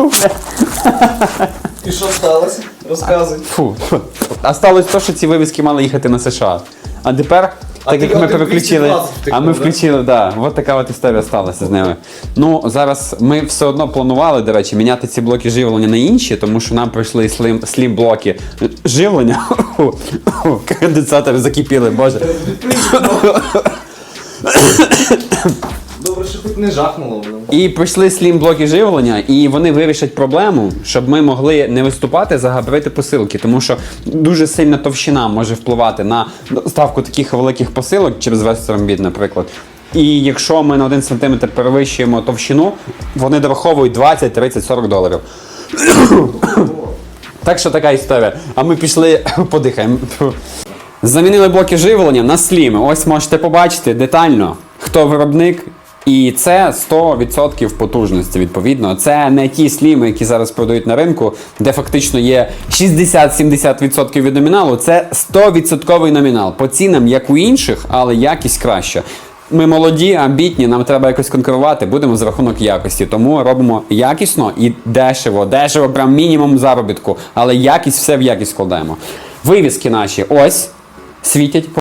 Фу, бля. І що сталося? Розказуй. Фу. А сталося те, що ці вивіски мали їхати на США. А тепер, А так як ми переключили, а ми включили, да, от така от історія сталася з ними. Ну, зараз ми все одно планували, до речі, міняти ці блоки живлення на інші, тому що нам прийшли слім, слім блоки живлення. Конденсатори закипіли, боже. Не жахнуло воно. І прийшли слім блоки живлення, і вони вирішать проблему, щоб ми могли не виступати за габарити посилки, тому що дуже сильна товщина може впливати на доставку таких великих посилок через весь ромбіт, наприклад. І якщо ми на 1 см перевищуємо товщину, вони дораховують 20, 30, 40 доларів. Так що така історія. А ми пішли, подихаємо. Замінили блоки живлення на сліми. Ось можете побачити детально, хто виробник. І це 100% потужності, відповідно. Це не ті сліми, які зараз продають на ринку, де фактично є 60-70% від номіналу. Це 100% номінал. По цінам, як у інших, але якість краща. Ми молоді, амбітні, нам треба якось конкурувати, будемо за рахунок якості. Тому робимо якісно і дешево. Дешево, прям мінімум заробітку, але якість все в якість складаємо. Вивіски наші ось світять.